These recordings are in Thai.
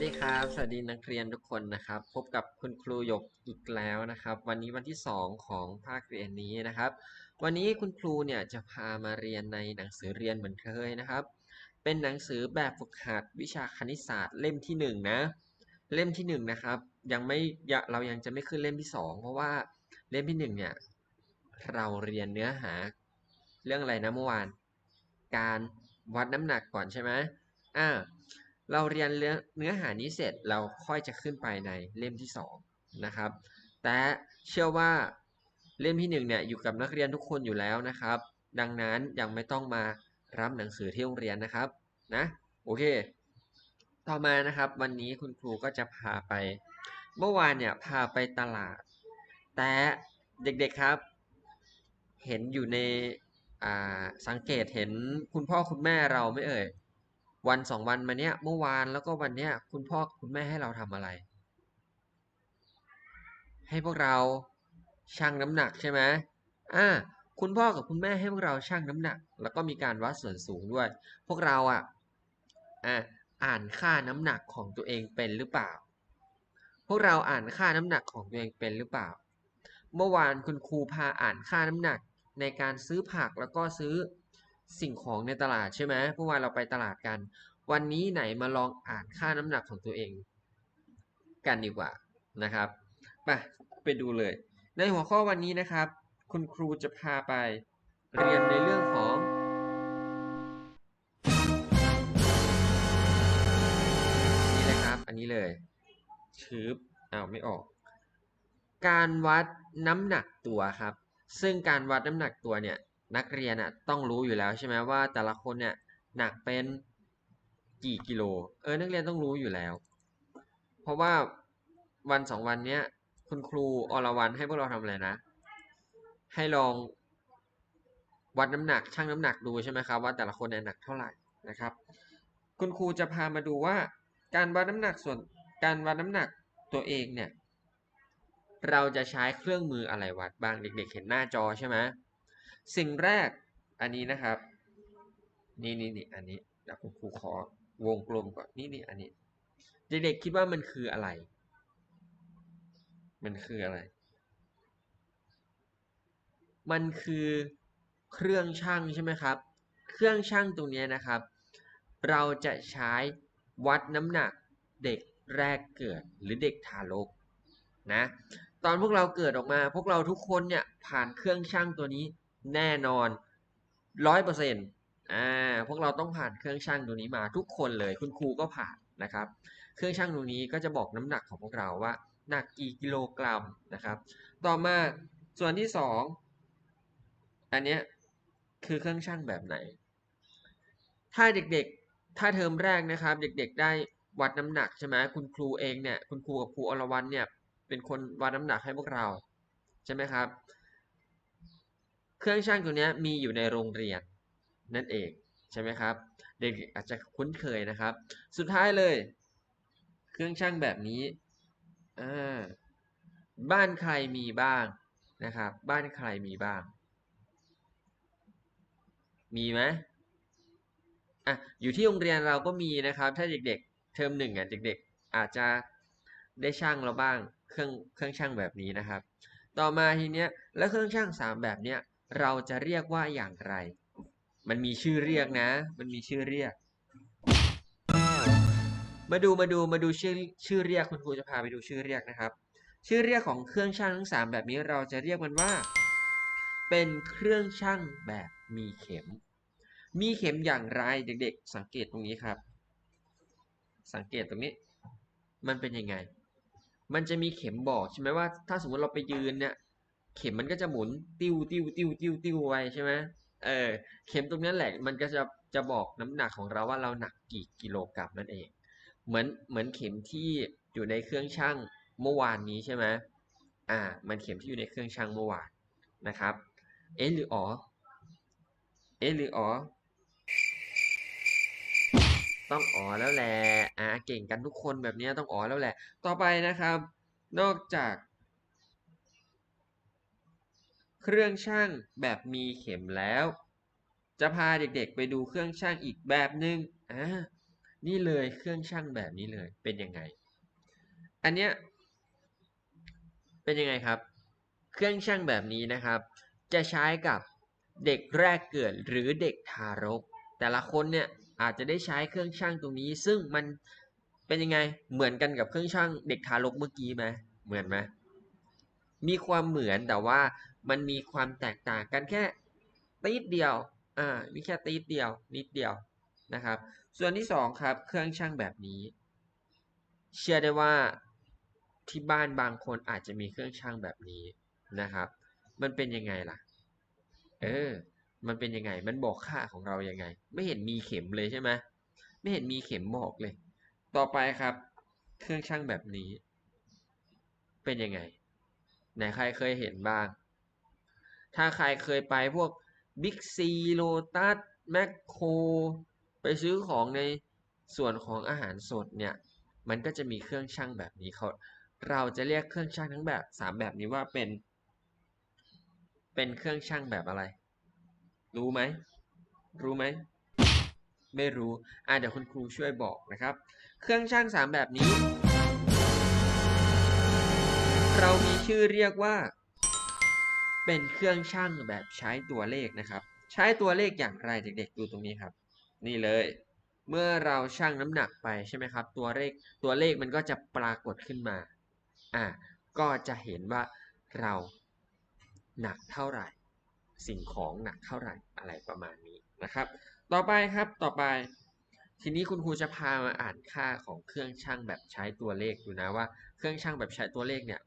สดีครับ สวัสดีนักเรียนทุกคนนะครับ พบกับคุณครูหยกอีกแล้วนะครับ วันนี้วันที่ 2 ของภาคเรียนนี้นะครับ วันนี้คุณครูเนี่ยจะพามาเรียนในหนังสือเรียนเหมือนเคยนะครับ เป็นหนังสือแบบฝึกหัดวิชาคณิตศาสตร์เล่มที่ 1 นะ เล่มที่ 1 นะครับ ยังไม่เรายังจะไม่ขึ้นเล่มที่ 2 เพราะว่าเล่มที่ 1 เนี่ยเราเรียนเนื้อหา เรื่องอะไรนะเมื่อวาน การวัดน้ำหนักก่อนใช่ไหมอ่า เราเรียนเนื้อหานี้เสร็จเราค่อยจะขึ้นไปในเล่มที่2นะครับ แต่เชื่อว่าเล่มที่1เนี่ยอยู่กับนักเรียนทุกคนอยู่แล้วนะครับ ดังนั้นยังไม่ต้องมารับหนังสือที่โรงเรียนนะครับนะโอเค ต่อมานะครับวันนี้คุณครูก็จะพาไป เมื่อวานเนี่ยพาไปตลาด แต่เด็กๆครับ เห็นอยู่ในอ่าสังเกตเห็นคุณพ่อคุณแม่เราไม่เอ่ย วันสองวันมาเนี้ยเมื่อวานแล้วก็วันเนี้ยคุณพ่อคุณแม่ให้เราทำอะไร ให้พวกเราชั่งน้ำหนักใช่ไหมอ่าคุณพ่อกับคุณแม่ให้พวกเราชั่งน้ำหนัก แล้วก็มีการวัดส่วนสูงด้วย พวกเราอะอ่าอ่านค่าน้ำหนักของตัวเองเป็นหรือเปล่า พวกเราอ่านค่าน้ำหนักของตัวเองเป็นหรือเปล่า เมื่อวานคุณครูพาอ่านค่าน้ำหนักในการซื้อผักแล้วก็ซื้อ สิ่งของในตลาดใช่ไหมเมื่อวานเราไปตลาดกัน วันนี้ไหนมาลองอ่านค่าน้ำหนักของตัวเอง กันดีกว่านะครับไปไปดูเลย ในหัวข้อวันนี้นะครับ คุณครูจะพาไป เรียนในเรื่องของนี่เลยครับ อันนี้เลยชืบอ้าวไม่ออก การวัดน้ำหนักตัวครับ ซึ่งการวัดน้ำหนักตัวเนี่ย นักเรียนอะต้องรู้อยู่แล้วใช่ไหมว่าแต่ละคนเนี่ยหนักเป็นกี่กิโล เออ นักเรียนต้องรู้อยู่แล้ว เพราะว่าวันสองวันเนี้ยคุณครูอรวรรณให้พวกเราทำอะไรนะ ให้ลองวัดน้ำหนักชั่งน้ำหนักดูใช่ไหมครับว่าแต่ละคนเนี่ยหนักเท่าไหร่นะครับ คุณครูจะพามาดูว่า การวัดน้ำหนักส่วนการวัดน้ำหนักตัวเองเนี่ยเราจะใช้เครื่องมืออะไรวัดบ้างเด็ก ๆ เห็นหน้าจอใช่ไหม สิ่งแรกอันนี้นะครับ นี่นี่นี่อันนี้เดี๋ยวคุณครูขอวงกลมก่อนนี่นี่อันนี้ เด็กๆคิดว่ามันคืออะไร มันคืออะไร มันคือเครื่องชั่งใช่ไหมครับ เครื่องชั่งตรงนี้นะครับ เราจะใช้วัดน้ำหนักเด็กแรกเกิดหรือเด็กทารกนะตอนพวกเราเกิดออกมา พวกเราทุกคนเนี่ยผ่านเครื่องชั่งตัวนี้ แน่นอนร้อยเปอร์เซ็นต์อ่าพวกเราต้องผ่านเครื่องชั่งตัวนี้มาทุกคนเลยคุณครูก็ผ่านนะครับ เครื่องชั่งตรงนี้ก็จะบอกน้ำหนักของพวกเราว่าหนักกี่กิโลกรัมนะครับ ต่อมาส่วนที่สองอันเนี้ยคือเครื่องชั่งแบบไหน ถ้าเด็กๆ ถ้าเทอมแรกนะครับ เด็กๆ ได้วัดน้ำหนักใช่ไหมคุณครูเองเนี่ยคุณครูกับครูอรวรรณเนี่ยเป็นคนวัดน้ำหนักให้พวกเราใช่ไหมครับ เครื่องชั่งตัวนี้มีอยู่ในโรงเรียนนั่นเองใช่ไหมครับ เด็กอาจจะคุ้นเคยนะครับ สุดท้ายเลย เครื่องชั่งแบบนี้บ้านใครมีบ้างนะครับ บ้านใครมีบ้าง มีไหมอะอยู่ที่โรงเรียนเราก็มีนะครับ ถ้าเด็กๆ เทอมหนึ่งอะเด็กๆ อาจจะได้ช่างเราบ้างเครื่องเครื่องช่างแบบนี้นะครับ ต่อมาทีเนี้ยแล้วเครื่องช่างสามแบบเนี้ย เราจะเรียกว่าอย่างไร มันมีชื่อเรียกนะ มันมีชื่อเรียก มาดูมาดูมาดูชื่อชื่อเรียกคุณครูจะพาไปดูชื่อเรียกนะครับ ชื่อเรียกของเครื่องช่างทั้งสามแบบนี้เราจะเรียกมันว่า เป็นเครื่องช่างแบบมีเข็ม มีเข็มอย่างไรเด็กๆ สังเกตตรงนี้ครับ สังเกตตรงนี้ มันเป็นยังไง มันจะมีเข็มบอกใช่ไหมว่า ถ้าสมมติเราไปยืนเนี่ย เข็มมันก็จะหมุนติ้วติ้วติ้วติ้วติ้วไวใช่ไหมเออเข็มตรงนั้นแหละมันก็จะจะบอกน้ำหนักของเราว่าเราหนักกี่กิโลกรัมนั่นเอง เหมือนเหมือนเข็มที่อยู่ในเครื่องชั่งเมื่อวานนี้ใช่ไหมอ่า มันเข็มที่อยู่ในเครื่องชั่งเมื่อวานนะครับ เอะหรืออ๋อ เอะหรืออ๋อ ต้องอ๋อแล้วแหละ อ่า เก่งกันทุกคนแบบนี้ต้องอ๋อแล้วแหละ ต่อไปนะครับ นอกจาก เครื่องช่างแบบมีเข็มแล้ว จะพาเด็กๆไปดูเครื่องช่างอีกแบบหนึ่งอ่านี่เลยเครื่องช่างแบบนี้เลยเป็นยังไง อันเนี้ยเป็นยังไงครับ เครื่องช่างแบบนี้นะครับ จะใช้กับเด็กแรกเกิดหรือเด็กทารก แต่ละคนเนี่ยอาจจะได้ใช้เครื่องช่างตรงนี้ ซึ่งมันเป็นยังไงเหมือนกันกับเครื่องช่างเด็กทารกเมื่อกี้ไหมเหมือนไหมมีความเหมือนแต่ว่า มันมีความแตกต่างกันแค่ตีดเดียว อ่า มีแค่ตีดเดียว นิดเดียวนะครับ ส่วนที่สองครับ เครื่องช่างแบบนี้ เชื่อได้ว่าที่บ้านบางคนอาจจะมีเครื่องช่างแบบนี้นะครับ มันเป็นยังไงล่ะ เออ มันเป็นยังไง มันบอกค่าของเรายังไง ไม่เห็นมีเข็มเลยใช่ไหมไม่เห็นมีเข็มบอกเลย ต่อไปครับ เครื่องช่างแบบนี้ เป็นยังไงไหนใครเคยเห็นบ้าง ถ้าใครเคยไปพวกบิ๊กซีโลตัสแมคโครไปซื้อของในส่วนของอาหารสดเนี่ย มันก็จะมีเครื่องช่างแบบนี้เขาเราจะเรียกเครื่องช่างทั้งแบบสามแบบนี้ว่าเป็น เป็นเครื่องช่างแบบอะไร รู้ไหม รู้ไหม ไม่รู้ อะเดี๋ยวคุณครูช่วยบอกนะครับ เครื่องช่างสามแบบนี้ เรามีชื่อเรียกว่า เป็นเครื่องช่างแบบใช้ตัวเลขนะครับ ใช้ตัวเลขอย่างไรเด็ก ๆ ดูตรงนี้ครับ นี่เลย เมื่อเราชั่งน้ำหนักไปใช่ไหมครับ ตัวเลขตัวเลขมันก็จะปรากฏขึ้นมาอะก็จะเห็นว่าเราหนักเท่าไหร่ สิ่งของหนักเท่าไหร่อะไรประมาณนี้นะครับ ต่อไปครับต่อไป ทีนี้คุณครูจะพามาอ่านค่าของเครื่องช่างแบบใช้ตัวเลขดูนะว่า เครื่องช่างแบบใช้ตัวเลขเนี่ย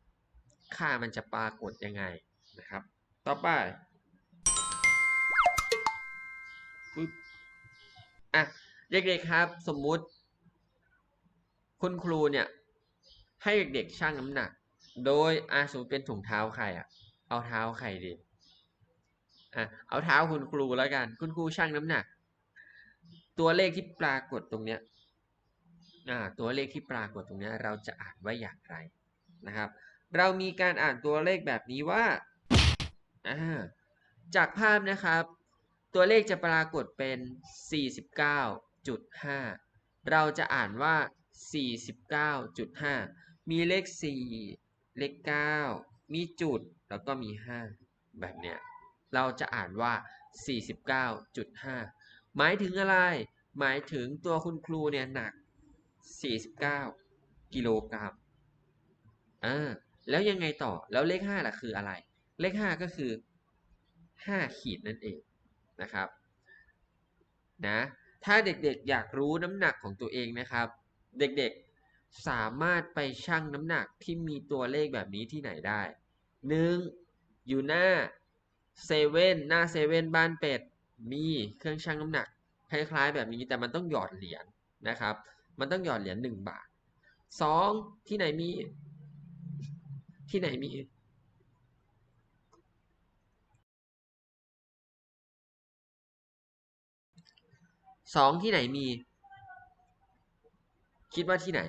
ค่ามันจะปรากฏยังไง นะครับ ต่อไปปึ๊บอะเด็กๆครับ สมมุติ คุณครูเนี่ย ให้เด็กๆชั่งน้ำหนัก โดยอาสมมติเป็นถุงเท้าใครอะเอาเท้าใครดีอะเอาเท้าคุณครูแล้วกัน คุณครูชั่งน้ำหนัก ตัวเลขที่ปรากฏตรงเนี้ยอ่าตัวเลขที่ปรากฏตรงเนี้ยเราจะอ่านว่าอย่างไรนะครับ เรามีการอ่านตัวเลขแบบนี้ว่า จากภาพนะครับ ตัวเลขจะปรากฏเป็น 49.5 เราจะอ่านว่า 49.5 มีเลข 4 เลข 9 มีจุดแล้วก็มี 5 แบบเนี้ย เราจะอ่านว่า 49.5 หมายถึงอะไร หมายถึงตัวคุณครูเนี่ยหนัก 49 กิโลกรัมอ่าแล้วยังไงต่อ แล้วเลข 5ล่ะคืออะไร เลข 5 ก็คือ 5 ขีดนั่นเองนะครับนะถ้าเด็กๆอยากรู้น้ำหนักของตัวเองนะครับ เด็กๆสามารถไปชั่งน้ำหนักที่มีตัวเลขแบบนี้ที่ไหนได้ 1. อยู่หน้าเซเว่นหน้าเซเว่นบ้านเป็ดมีเครื่องชั่งน้ำหนักคล้ายๆแบบนี้แต่มันต้องหยอดเหรียญนะครับ มันต้องหยอดเหรียญ1บาท 2. ที่ไหนมี ที่ไหนมี สองที่ไหนมี คิดว่าที่ไหน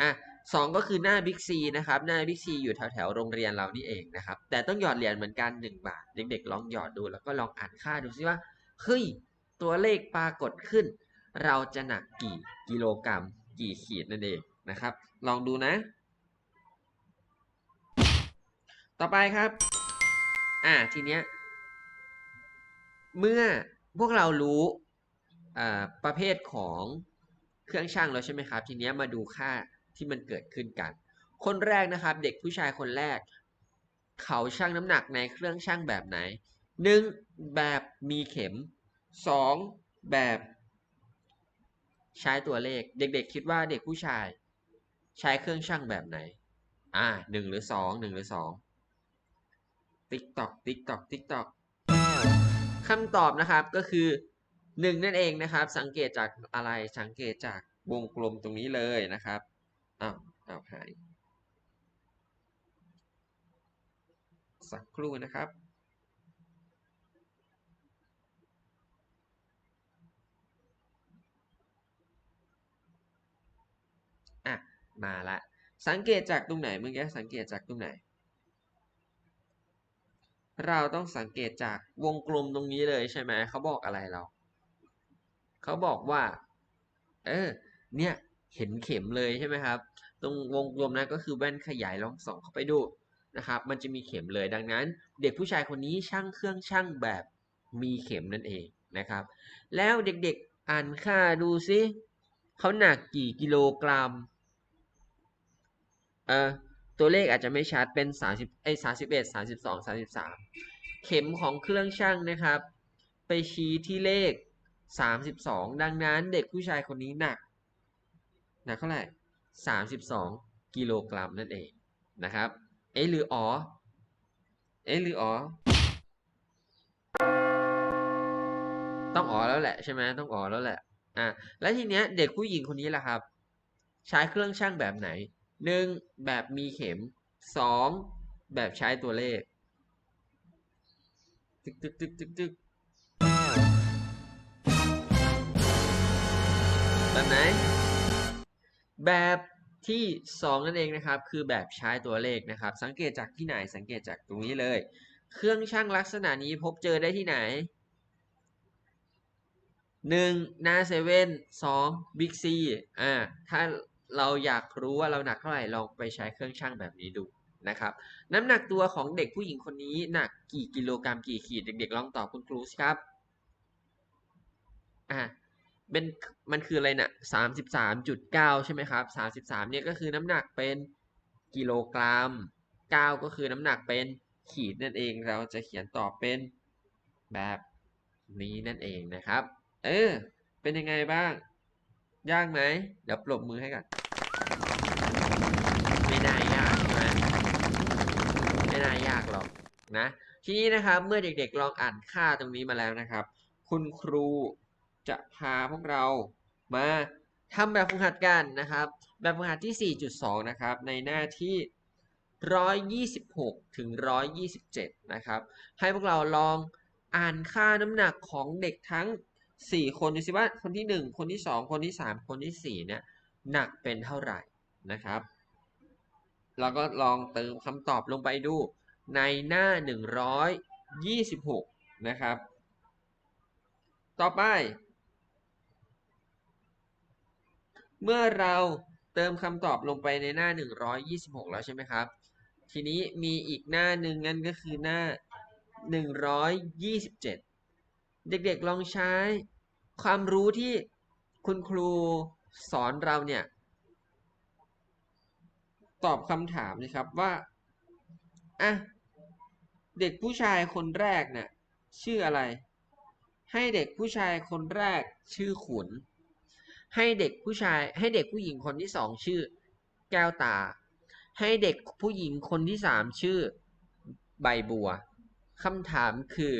อะสองก็คือหน้าบิ๊กซีนะครับ หน้าบิ๊กซีอยู่แถวแถวโรงเรียนเรานี่เองนะครับ แต่ต้องหยอดเหรียญเหมือนกันหนึ่งบาท เด็กๆ ลองหยอดดูแล้วก็ลองอ่านค่าดูซิว่า เฮ้ย ตัวเลขปรากฏขึ้น เราจะหนักกี่กิโลกรัม กี่ขีดนั่นเองนะครับ ลองดูนะ ต่อไปครับ อ่าทีเนี้ย เมื่อ พวกเรารู้ประเภทของเครื่องช่างแล้วใช่ไหมครับ ทีนี้มาดูค่าที่มันเกิดขึ้นกัน คนแรกนะครับ เด็กผู้ชายคนแรก เขาชั่งน้ำหนักในเครื่องช่างแบบไหนหนึ่งแบบมีเข็มสองแบบใช้ตัวเลข เด็กๆ คิดว่าเด็กผู้ชาย ใช้เครื่องช่างแบบไหน อ่าหนึ่งหรือสองหนึ่งหรือสองติ๊กตอกติ๊กตอกติ๊กตอก คำตอบนะครับก็คือหนึ่งนั่นเองนะครับ สังเกตจากอะไรสังเกตจากวงกลมตรงนี้เลยนะครับอ้าวอ้าวหายสักครู่นะครับอะมาละสังเกตจากตรงไหนเมื่อกี้สังเกตจากตรงไหน เราต้องสังเกตจากวงกลมตรงนี้เลยใช่ไหมเขาบอกอะไรเรา เขาบอกว่า เออ เนี่ยเห็นเข็มเลยใช่ไหมครับ ตรงวงกลมนั้นก็คือแว่นขยายลองส่องเข้าไปดูนะครับ มันจะมีเข็มเลยดังนั้น เด็กผู้ชายคนนี้ช่างเครื่องช่างแบบมีเข็มนั่นเองนะครับ แล้วเด็กๆอ่านค่าดูซิเขาหนักกี่กิโลกรัม เออ ตัวเลขอาจจะไม่ชัดเป็น 30ไอ้31 32 33 เข็มของเครื่องช่างนะครับ ไปชี้ที่เลข 32 ดังนั้นเด็กผู้ชายคนนี้หนักหนักเท่าไหร่ 32 กิโลกรัมนั่นเองนะครับ เอ๊หรืออ๋อ เอ๊หรืออ๋อ ต้องอ๋อแล้วแหละใช่ไหมต้องอ๋อแล้วแหละ อะแล้วทีเนี้ยเด็กผู้หญิงคนนี้ล่ะครับ ใช้เครื่องช่างแบบไหน หนึ่งแบบมีเข็มสองแบบใช้ตัวเลขตึกตึกตึกตึกตึกแบบไหน แบบที่สองนั่นเองนะครับ คือแบบใช้ตัวเลขนะครับ สังเกตจากที่ไหนสังเกตจากตรงนี้เลย เครื่องช่างลักษณะนี้พบเจอได้ที่ไหนหนึ่งหน้าเซเว่นสองบิ๊กซีอ่าถ้า เราอยากรู้ว่าเราหนักเท่าไหร่ลองไปใช้เครื่องช่างแบบนี้ดูนะครับน้ำหนักตัวของเด็กผู้หญิงคนนี้หนักกี่กิโลกรัมกี่ขีด เด็กๆลองตอบคุณครูสิครับอ่าเป็นมันคืออะไรนะ่ะสามสิบสามจุดเก้าใช่ไหมครับสามสิบสามเนี่ยก็คือน้ำหนักเป็นกิโลกรัมเก้าก็คือน้ำหนักเป็นขีดนั่นเองเราจะเขียนตอบเป็นแบบนี้นั่นเองนะครับ เออ เป็นยังไงบ้าง ยากไหม เดี๋ยวปรบมือให้กัน ไม่น่ายากใช่ไหมไม่น่ากหรอกนะทีนี้นะครับเมื่อเด็กๆลองอ่านค่าตรงนี้มาแล้วนะครับ คุณครูจะพาพวกเรามาทำแบบฝึกหัดกันนะครับ แบบฝึกหัดที่ 4.2 นะครับ ในหน้าที่ 126 ถึง 127 นะครับ ให้พวกเราลองอ่านค่าน้ำหนักของเด็กทั้ง 4 คนดูสิว่าคนที่ 1 คนที่ 2 คนที่ 3 คนที่ 4 เนี่ยหนักเป็นเท่าไหร่นะครับเราก็ลองเติมคำตอบลงไปดู ในหน้า 126 นะครับ ต่อไป เมื่อเราเติมคำตอบลงไปในหน้า 126 แล้วใช่ไหมครับ ทีนี้มีอีกหน้าหนึ่งนั่นก็คือหน้า 127 เด็กๆลองใช้ความรู้ที่คุณครูสอนเราเนี่ย ตอบคำถามนะครับว่า อะ เด็กผู้ชายคนแรกเนี่ยชื่ออะไร ให้เด็กผู้ชายคนแรกชื่อขุน ให้เด็กผู้ชาย ให้เด็กผู้หญิงคนที่สองชื่อ แก้วตา ให้เด็กผู้หญิงคนที่สามชื่อ ใบบัวคำถามคือ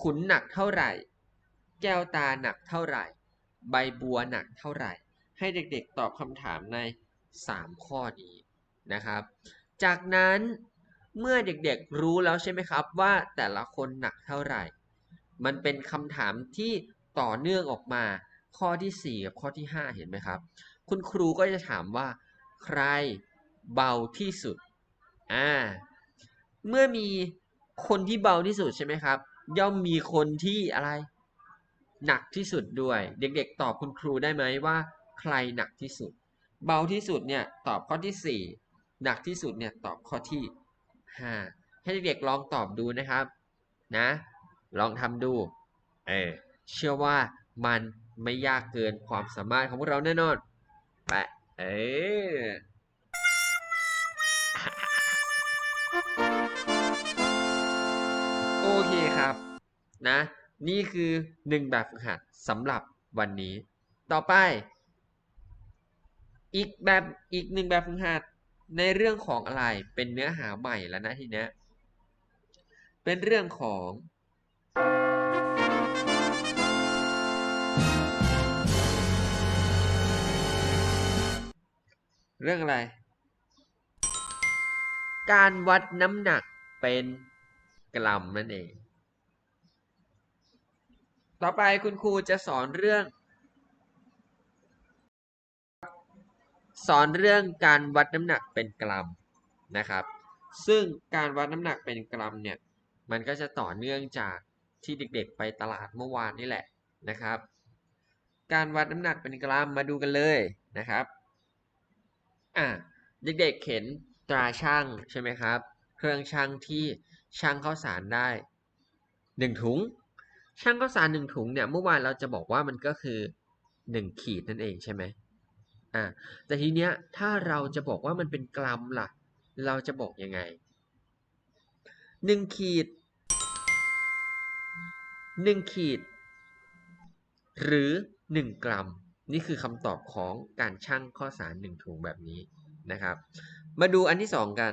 ขุนหนักเท่าไหร่ แก้วตาหนักเท่าไหร่ ใบบัวหนักเท่าไหร่ ให้เด็กๆตอบคำถามใน 3 ข้อนี้นะครับ จากนั้น เมื่อเด็กๆรู้แล้วใช่ไหมครับว่าแต่ละคนหนักเท่าไหร่ มันเป็นคำถามที่ต่อเนื่องออกมา ข้อที่ 4 กับข้อที่ 5 เห็นไหมครับ คุณครูก็จะถามว่า ใครเบาที่สุด อ่า เมื่อมีคนที่เบาที่สุดใช่ไหมครับ ย่อมมีคนที่อะไร หนักที่สุดด้วย เด็กๆ ตอบคุณครูได้ไหมว่า ใครหนักที่สุด เบาที่สุดเนี่ยตอบข้อที่ 4 หนักที่สุดเนี่ยตอบข้อที่ ให้เด็กๆลองตอบดูนะครับนะ ลองทำดูเออเชื่อว่ามันไม่ยากเกินความสามารถของพวกเราแน่นอนไปเออโอเคครับนะ นี่คือหนึ่งแบบฝึกหัดสำหรับวันนี้ ต่อไป อีกแบบอีกหนึ่งแบบฝึกหัด ในเรื่องของอะไรเป็นเนื้อหาใหม่แล้วนะทีเนี้ยเป็นเรื่องของเรื่องอะไร การวัดน้ำหนักเป็นกรัมนั่นเอง ต่อไปคุณครูจะสอนเรื่อง สอนเรื่องการวัดน้ำหนักเป็นกรัมนะครับ ซึ่งการวัดน้ำหนักเป็นกรัมเนี่ยมันก็จะต่อเนื่องจากที่เด็กๆ ไปตลาดเมื่อวานนี่แหละนะครับ การวัดน้ำหนักเป็นกรัมมาดูกันเลยนะครับอะเด็กๆเข็นตราช่างใช่ไหมครับ เครื่องช่างที่ช่างข้าวสารได้หนึ่งถุงช่างข้าวสารหนึ่งถุงเนี่ยเมื่อวานเราจะบอกว่ามันก็คือหนึ่งขีดนั่นเองใช่ไหม อ่าแต่ทีเนี้ยถ้าเราจะบอกว่ามันเป็นกรัมล่ะ เราจะบอกยังไงหนึ่งขีดหนึ่งขีด หรือหนึ่งกรัม นี่คือคำตอบของการชั่งข้อสารหนึ่งถุงแบบนี้นะครับ มาดูอันที่สองกัน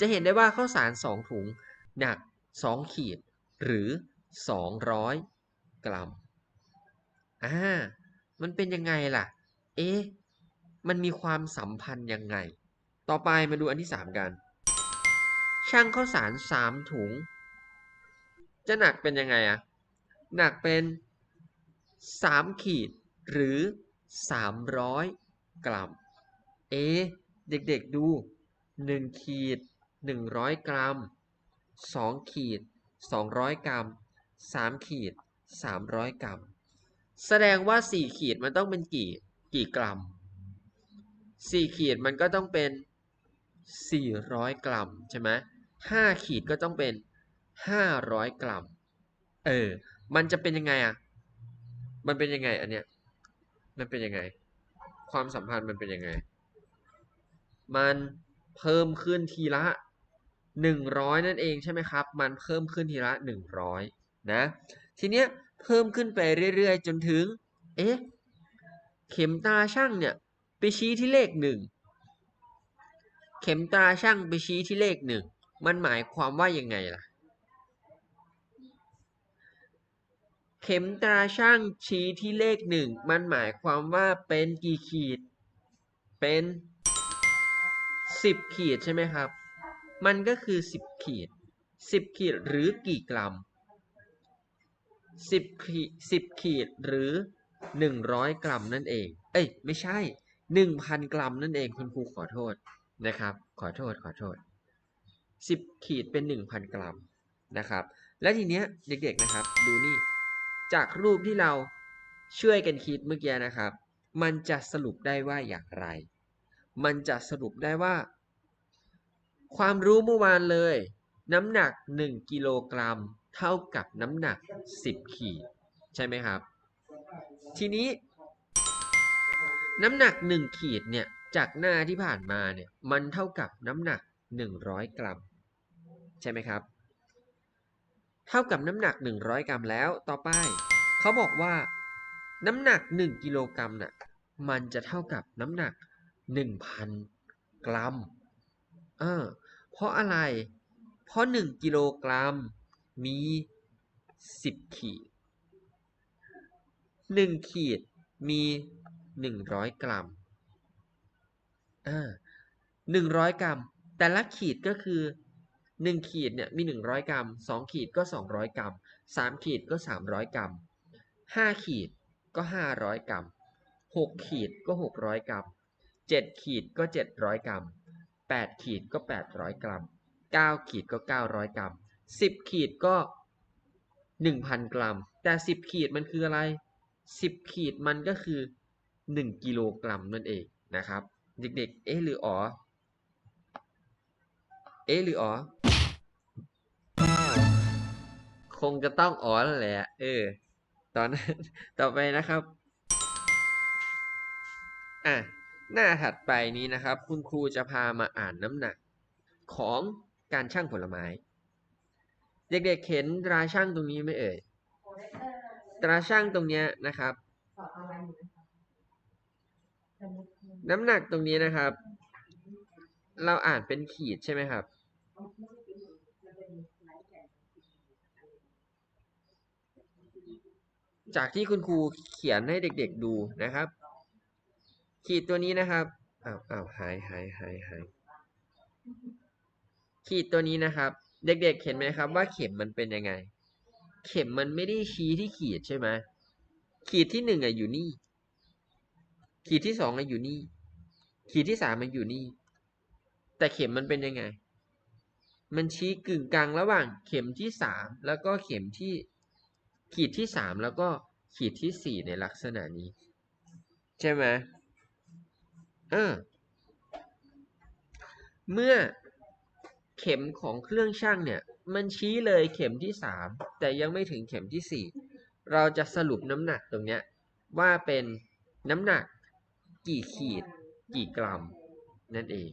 จะเห็นได้ว่าข้าวสารสองถุง หนักสองขีด หรือสองร้อยกรัมอ่า มันเป็นยังไงล่ะ เอ๊ะ มันมีความสัมพันธ์ยังไง ต่อไปมาดูอันที่สามกัน ช่างข้าวสารสามถุง จะหนักเป็นยังไงอะหนักเป็นสามขีดหรือสามร้อยกรัม เอ๊ะ เด็กๆดูหนึ่งขีดหนึ่งร้อยกรัมสองขีดสองร้อยกรัมสามขีดสามร้อยกรัม แสดงว่าสี่ขีดมันต้องเป็นกี่กี่กรัมสี่ขีดมันก็ต้องเป็นสี่ร้อยกรัมใช่ไหมห้าขีดก็ต้องเป็นห้าร้อยกรัม เออ มันจะเป็นยังไงอะ มันเป็นยังไงอันเนี้ย มันเป็นยังไง ความสัมพันธ์มันเป็นยังไง มันเพิ่มขึ้นทีละหนึ่งร้อยนั่นเองใช่ไหมครับ มันเพิ่มขึ้นทีละหนึ่งร้อยนะ ทีเนี้ย เพิ่มขึ้นไปเรื่อยๆ จนถึง เอ๊ะ เข็มตาช่างเนี่ย ไปชี้ที่เลขหนึ่ง เข็มตาช่างไปชี้ที่เลขหนึ่ง มันหมายความว่ายังไงล่ะ เข็มตาช่างชี้ที่เลขหนึ่ง มันหมายความว่าเป็นกี่ขีด เป็นสิบขีดใช่ไหมครับ มันก็คือสิบขีดสิบขีดหรือกี่กรัม สิบขีดสิบขีดหรือหนึ่งร้อยกรัมนั่นเอง เอ้ย ไม่ใช่หนึ่งพันกรัมนั่นเองคุณครูขอโทษนะครับ ขอโทษขอโทษสิบขีดเป็นหนึ่งพันกรัมนะครับ และทีเนี้ยเด็กๆนะครับ ดูนี่ จากรูปที่เราช่วยกันคิดเมื่อกี้นะครับ มันจะสรุปได้ว่าอย่างไร มันจะสรุปได้ว่า ความรู้เมื่อวานเลย น้ำหนัก 1 กิโลกรัม เท่ากับน้ำหนัก 10 ขีด ใช่ไหมครับ ทีนี้ น้ำหนัก 1 ขีดเนี่ยจากหน้าที่ผ่านมาเนี่ยมันเท่ากับน้ำหนัก 100 กรัม ใช่ไหมครับ เท่ากับน้ำหนัก 100 กรัมแล้วต่อไปเขาบอกว่าน้ำหนัก 1 กิโลกรัมน่ะมันจะเท่ากับน้ำหนัก 1,000 กรัมเออเพราะอะไร เพราะ 1 กิโลกรัม มี10ขีด1ขีดมี100กรัมอ่า100กรัม แต่ละขีดก็คือหนึ่งขีดเนี่ยมีหนึ่งร้อยกรัมสองขีดก็สองร้อยกรัมสามขีดก็สามร้อยกรัมห้าขีดก็ห้าร้อยกรัมหกขีดก็หกร้อยกรัมเจ็ดขีดก็เจ็ดร้อยกรัมแปดขีดก็แปดร้อยกรัมเก้าขีดก็เก้าร้อยกรัม สิบขีดก็หนึ่งพันกรัม แต่สิบขีดมันคืออะไรสิบขีดมันก็คือหนึ่งกิโลกรัมนั่นเองนะครับ เด็กๆ เอ๊ะหรืออ๋อ เอ๊ะหรืออ๋อ คงจะต้องอ๋อแล้วแหละ เออ ตอนต่อไปนะครับ อะ หน้าถัดไปนี้นะครับ คุณครูจะพามาอ่านน้ำหนักของการชั่งผลไม้ เด็กๆเห็นตราชั่งตรงนี้ไหมเอ่ย ตราชั่งตรงเนี้ยนะครับ น้ำหนักตรงนี้นะครับ เราอ่านเป็นขีดใช่ไหมครับ จากที่คุณครูเขียนให้เด็กๆดูนะครับ ขีดตัวนี้นะครับอ้าวอ้าวหายหายหายหายขีดตัวนี้นะครับ เด็กๆเห็นไหมครับว่าเข็มมันเป็นยังไง เข็มมันไม่ได้ชี้ที่ขีดใช่ไหมขีดที่หนึ่งอะอยู่นี่ ขีดที่สองอะอยู่นี่ ขีดที่สามมันอยู่นี่ แต่เข็มมันเป็นยังไง มันชี้กึ่งกลางระหว่าง เข็มที่สามแล้วก็เข็มที่ ขีดที่สามแล้วก็ขีดที่สี่ในลักษณะนี้ ใช่ไหมเออเมื่อ เข็มของเครื่องช่างเนี่ย มันชี้เลยเข็มที่สามแต่ยังไม่ถึงเข็มที่สี่เราจะสรุปน้ำหนักตรงเนี้ยว่าเป็นน้ำหนักกี่ขีด กี่กรัม นั่นเอง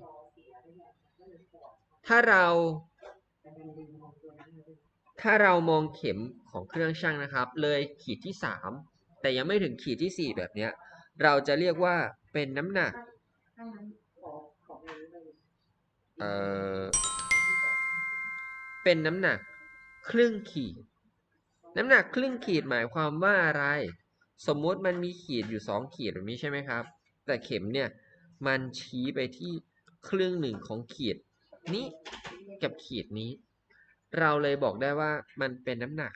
ถ้าเรา ถ้าเรามองเข็มของเครื่องช่างนะครับ เลยขีดที่สามแต่ยังไม่ถึงขีดที่สี่แบบเนี้ยเราจะเรียกว่าเป็นน้ำหนัก เอ่อ เป็นน้ำหนักครึ่งขีด น้ำหนักครึ่งขีดหมายความว่าอะไร สมมติมันมีขีดอยู่สองขีดแบบนี้ใช่ไหมครับ แต่เข็มเนี่ยมันชี้ไปที่ครึ่งหนึ่งของขีดนี้กับขีดนี้ เราเลยบอกได้ว่ามันเป็นน้ำหนัก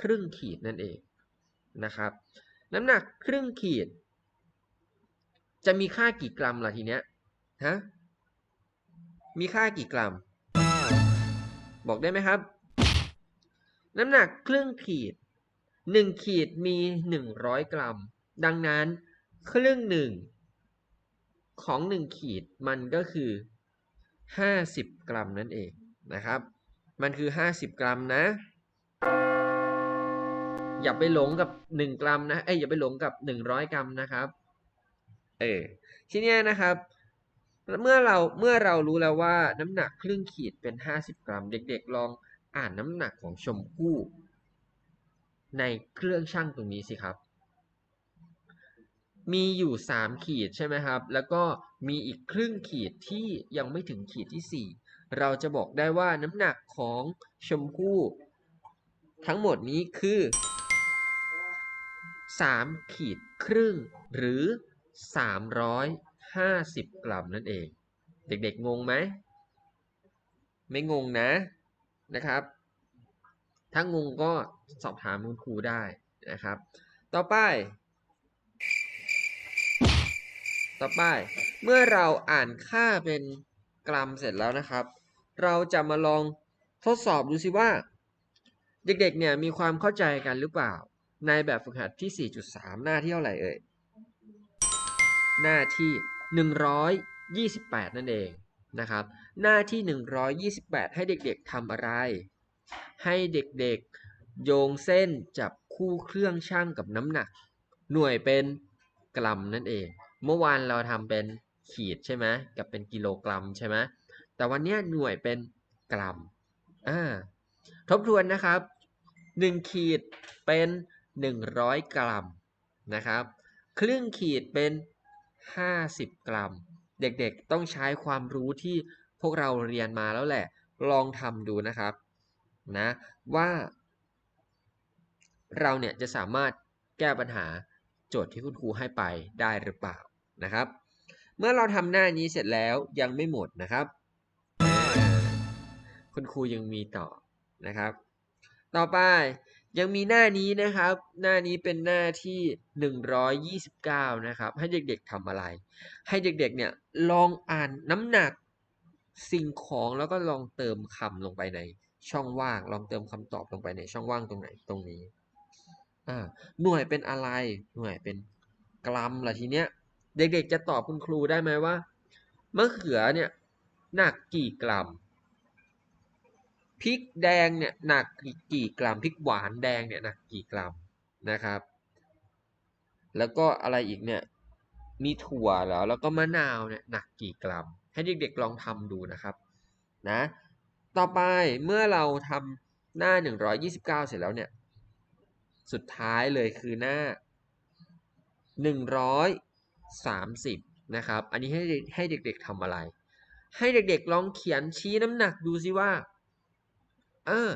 ครึ่งขีดนั่นเองนะครับ น้ำหนักครึ่งขีด จะมีค่ากี่กรัมล่ะทีเนี้ยฮะมีค่ากี่กรัม บอกได้ไหมครับ น้ำหนักครึ่งขีดหนึ่งขีดมีหนึ่งร้อยกรัม ดังนั้น ครึ่งหนึ่งของหนึ่งขีดมันก็คือห้าสิบกรัมนั่นเองนะครับ มันคือห้าสิบกรัมนะ อย่าไปหลงกับหนึ่งกรัมนะ เอ้ยอย่าไปหลงกับหนึ่งร้อยกรัมนะครับ เออทีเนี้ยนะครับ เมื่อเราเมื่อเรารู้แล้วว่าน้ำหนักครึ่งขีดเป็นห้าสิบกรัม เด็กๆ ลองอ่านน้ำหนักของชมพู่ในเครื่องชั่งตรงนี้สิครับ มีอยู่สามขีดใช่ไหมครับ แล้วก็มีอีกครึ่งขีดที่ยังไม่ถึงขีดที่สี่เราจะบอกได้ว่าน้ำหนักของชมพู่ทั้งหมดนี้คือสามขีดครึ่งหรือสามร้อยห้าสิบกรัมนั่นเอง เด็กๆงงไหม ไม่งงนะนะครับ ถ้างงก็สอบถามคุณครูได้นะครับ ต่อไป ต่อไป เมื่อเราอ่านค่าเป็นกรัมเสร็จแล้วนะครับ เราจะมาลองทดสอบดูสิว่า เด็กๆเนี่ยมีความเข้าใจกันหรือเปล่า ในแบบฝึกหัดที่ 4.3 หน้าที่เท่าไหร่เอ่ยหน้าที่ 128 นั่นเองนะครับ หน้าที่ 128 ให้เด็กๆทำอะไร ให้เด็กๆโยงเส้นจับคู่เครื่องช่างกับน้ำหนัก หน่วยเป็นกรัมนั่นเอง เมื่อวานเราทำเป็นขีดใช่ไหมกับเป็นกิโลกรัมใช่ไหมแต่วันนี้หน่วยเป็นกรัมอ่าทบทวนนะครับ 1 ขีดเป็น 100 กรัมนะครับ ครึ่งขีดเป็น 50 กรัม เด็กๆต้องใช้ความรู้ที่พวกเราเรียนมาแล้วแหละ ลองทำดูนะครับนะว่า เราเนี่ยจะสามารถแก้ปัญหาโจทย์ที่คุณครูให้ไปได้หรือเปล่านะครับ เมื่อเราทำหน้านี้เสร็จแล้วยังไม่หมดนะครับ คุณครูยังมีต่อนะครับ ต่อไป ยังมีหน้านี้นะครับ หน้านี้เป็นหน้าที่ 129 นะครับ ให้เด็กๆทำอะไร ให้เด็กๆเนี่ยลองอ่านน้ำหนักสิ่งของแล้วก็ลองเติมคำลงไปในช่องว่าง ลองเติมคำตอบลงไปในช่องว่างตรงไหนตรงนี้อ่าหน่วยเป็นอะไร หน่วยเป็นกรัมล่ะทีเนี้ย เด็กๆจะตอบคุณครูได้ไหมว่ามะเขือเนี่ยหนักกี่กรัม พริกแดงเนี่ยหนักกี่กรัมพริกหวานแดงเนี่ยหนักกี่กรัมนะครับ แล้วก็อะไรอีกเนี่ยมีถั่วเหรอแล้วก็มะนาวเนี่ยหนักกี่กรัม ให้เด็กๆลองทำดูนะครับนะต่อไปเมื่อเราทำหน้า 129 เสร็จแล้วเนี่ยสุดท้ายเลยคือหน้า 130 นะครับ อันนี้ให้ให้เด็กๆทำอะไร ให้เด็กๆลองเขียนชี้น้ำหนักดูสิว่า ออ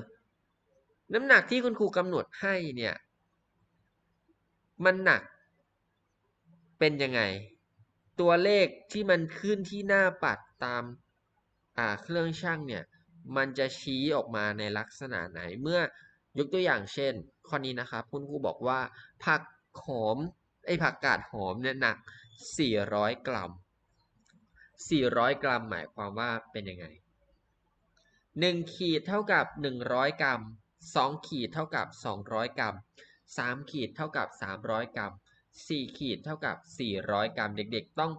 น้ำหนักที่คุณครูกำหนดให้เนี่ย มันหนัก เป็นยังไง ตัวเลขที่มันขึ้นที่หน้าปัดตามอ่าเครื่องช่างเนี่ย มันจะชี้ออกมาในลักษณะไหน เมื่อยกตัวอย่างเช่น ข้อนี้นะครับ คุณครูบอกว่า ผักหอมไอ้ผักกาดหอมเนี่ยหนัก 400 กรัม 400 กรัมหมายความว่าเป็นยังไง 1 ขีดเท่ากับ 100 กรัม 2 ขีดเท่ากับ 200 กรัม 3 ขีดเท่ากับ 300 กรัม 4 ขีดเท่ากับ 400 กรัม เด็กๆ ต้อง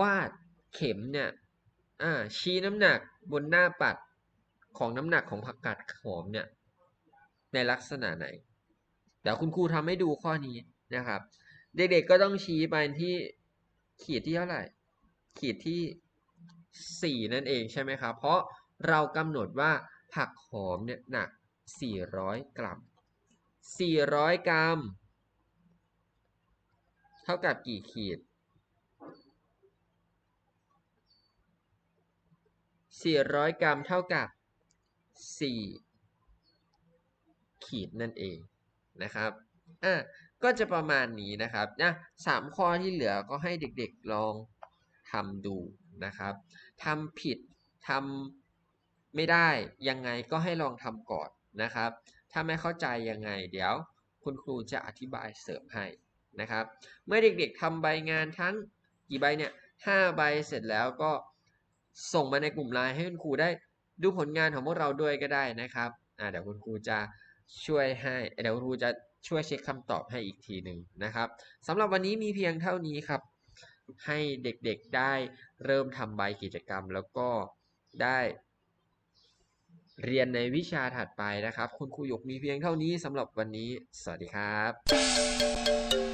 วาดเข็มเนี่ยชี้น้ำหนักบนหน้าปัดของน้ำหนักของผักกาดหอมเนี่ยในลักษณะไหน เดี๋ยวคุณครูทำให้ดูข้อนี้นะครับ เด็กๆ ก็ต้องชี้ไปที่ขีดที่เท่าไหร่ ขีดที่ 4 นั่นเองใช่ไหมครับ เพราะ เรากำหนดว่าผักหอมเนี่ยหนัก 400 กรัม 400 กรัม เท่ากับกี่ขีด 400 กรัมเท่ากับ 4 ขีดนั่นเองนะครับ อะ ก็จะประมาณนี้นะครับ นะสามข้อที่เหลือก็ให้เด็กๆลองทำดูนะครับ ทำผิด ทำ ไม่ได้ยังไงก็ให้ลองทำก่อนนะครับ ถ้าไม่เข้าใจยังไง เดี๋ยวคุณครูจะอธิบายเสริมให้นะครับ เมื่อเด็กๆทำใบงานทั้งกี่ใบเนี่ยห้าใบเสร็จแล้วก็ส่งมาในกลุ่มไลน์ให้คุณครูได้ดูผลงานของพวกเราด้วยก็ได้นะครับเดี๋ยวคุณครูจะช่วยให้เดี๋ยวคุณครูจะช่วยเช็คคำตอบให้อีกทีหนึ่งนะครับสำหรับวันนี้มีเพียงเท่านี้ครับ ให้เด็กๆได้เริ่มทำใบกิจกรรมแล้วก็ได้ เรียนในวิชาถัดไปนะครับ คุณครูหยกมีเพียงเท่านี้สำหรับวันนี้ สวัสดีครับ